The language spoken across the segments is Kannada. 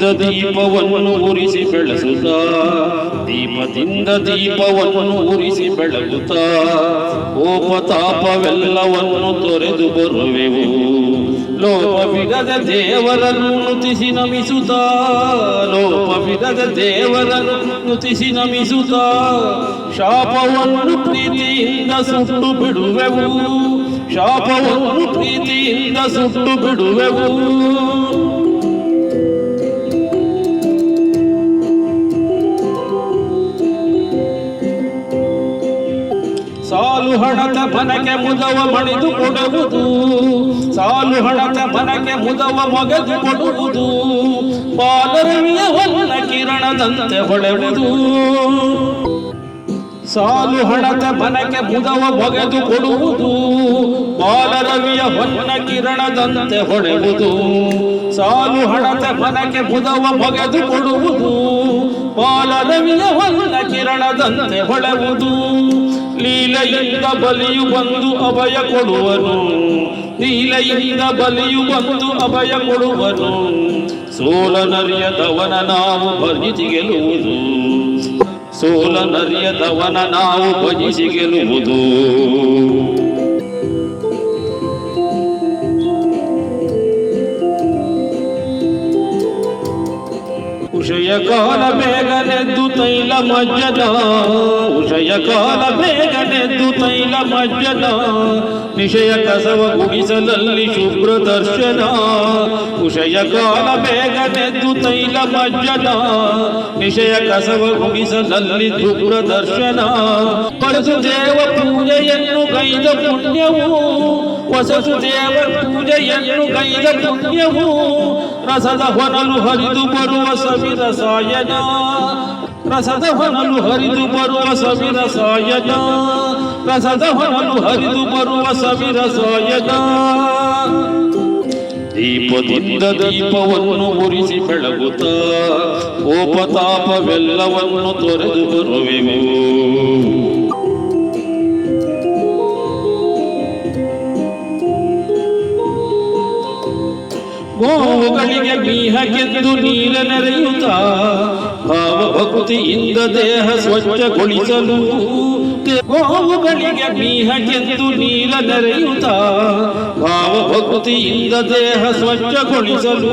ದೀಪದಿಂದ ದೀಪವನ್ನು ಉರಿಸಿ ಬೆಳೆಸುತ್ತ. ದೀಪದಿಂದ ದೀಪವನ್ನು ಉರಿಸಿ ಬೆಳಗುತ್ತ. ಕೋಪತಾಪವೆಲ್ಲವನ್ನು ತೊರೆದು ಬರುವೆವು. ಲೋಪವಿರದ ದೇವರನ್ನು ನುತಿಸಿ ನಮಿಸುತ್ತ. ಲೋಪವಿರದ ದೇವರನ್ನು ನುತಿಸಿ ನಮಿಸುತ್ತ. ಶಾಪವನ್ನು ಪ್ರೀತಿಯಿಂದ ಸುಟ್ಟು ಬಿಡುವೆವು. ಶಾಪವನ್ನು ಪ್ರೀತಿಯಿಂದ ಸುಟ್ಟು ಬಿಡುವೆವು. ಸಾಲು ಹಣದ ಬನಕೆ ಮುದವ ಮಣಿದು ಕೊಡುವುದು. ಸಾಲು ಹಣದ ಬನಕೆ ಮುದವ ಮೊಗೆದು ಕೊಡುವುದು. ಬಾಲರವಿಯ ಹೊನ್ನ ಕಿರಣದಂತೆ ಹೊಳೆವುದು. ಸಾಲು ಹಣದ ಬನಕೆ ಮುದವ ಮೊಗೆದು ಕೊಡುವುದು. ಬಾಲರವಿಯ ಹೊನ್ನ ಕಿರಣದಂತೆ ಹೊಳೆವುದು. ಸಾಲು ಹಣದ ಬನಕೆ ಮುದವ ಮೊಗೆದು ಕೊಡುವುದು. ಬಾಲರವಿಯ ಹೊನ್ನ ಕಿರಣದಂತೆ ಹೊಳೆವುದು. ಲೀಲೆಯಿಂದ ಬಲಿಯು ಬಂದು ಅಭಯ ಕೊಡುವನು. ಲೀಲೆಯಿಂದ ಬಲಿಯು ಬಂದು ಅಭಯ ಕೊಡುವನು. ಸೋಲನರಿಯದವನ ನಾವು ಭಜಿಸಿ ಗೆಲ್ಲುವುದು. ಸೋಲನರಿಯದವನ ನಾವು ಭಜಿಸಿ ಗೆಲ್ಲುವುದು. ಉಷಯ ಕಾಲ ಬೇಗನೆದ್ದು ತೈಲ ಮಜ್ಜನ ಉಷಯ ಕಾಲ ಬೇಗನೆದ್ದು ತೈಲ ಮಜ್ಜನ ನಿಶಯ ಕಸವ ಗುಡಿಸಲಲ್ಲಿ ಶುಭ್ರ ದರ್ಶನ ಉಷಯ ಕಾಲ ಬೇಗನೆದ್ದು ತೈಲ ಮಜ್ಜನ ನಿಶಯ ಕಸವ ಗುಡಿಸಲಲ್ಲಿ ಶುಭ್ರ ದರ್ಶನ ಪರಸು ದೇವ ಪೂಜೆಯನ್ನು ಗೈದ ಪುಣ್ಯವು ಹೊಸಸು ದೇವ ಪೂಜೆಯನ್ನು ಗೈದ ಪುಣ್ಯವು ರಸದ ಹೊನಲು ಹರಿದು ಬರುವ ಸವಿರ ಸಾಯನ. ರಸದ ಹೊನಲು ಹರಿದು ಬರುವ ಸವಿರ ಸಾಯನ. ರಸದ ಹೊನಲು ಹರಿದು ಬರುವ ಸವಿರ ಸಾಯನ. ದೀಪದಿಂದ ದೀಪವನ್ನು ಉರಿಸಿ ಬೆಳಗುತ್ತ ಕೋಪತಾಪವೆಲ್ಲವನ್ನು ತೊರೆದು ಬರುವೆವು. ಗೋವುಗಳಿಗೆ ಮೀಹಗೆದ್ದು ನೀರ ನೆರೆಯುತ್ತ ಭಾವ ಭಕ್ತಿಯಿಂದ ದೇಹ ಸ್ವಚ್ಛಗೊಳಿಸಲು ಗೋವುಗಳಿಗೆ ಮೀಹಗೆದ್ದು ನೀರ ನೆರೆಯುತ್ತ ಭಾವ ಭಕ್ತಿಯಿಂದ ದೇಹ ಸ್ವಚ್ಛಗೊಳಿಸಲು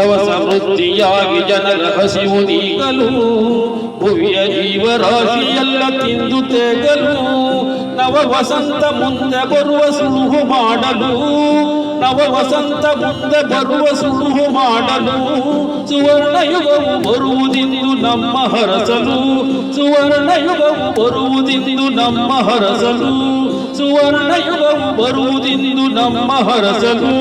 ದವಸ ಸಮೃದ್ಧಿಯಾಗಿ ಜನರ ಹಸಿವು ನೀಗಲು, ಭುವಿಯ ಜೀವರಾಶಿಯೆಲ್ಲ ತಿಂದು ತೇಗಲು ನವ ವಸಂತ ಮುಂದೆ ಬರುವ ಸುಳುಹು ಮಾಡಲು ನವ ವಸಂತ ಮುಂದೆ ಬರುವ ಸುಳುಹು ಮಾಡಲು ಸುವರ್ಣ ಯುಗವು ಬರುವುದಿಂದು ನಮ್ಮ ಹರಸಲು ಸುವರ್ಣ ಯುಗವು ಬರುವುದೆಂದು ನಮ್ಮ ಹರಸಲು ಸುವರ್ಣ ಯುಗವು ಬರುವುದೆಂದು ನಮ್ಮ ಹರಸಲು.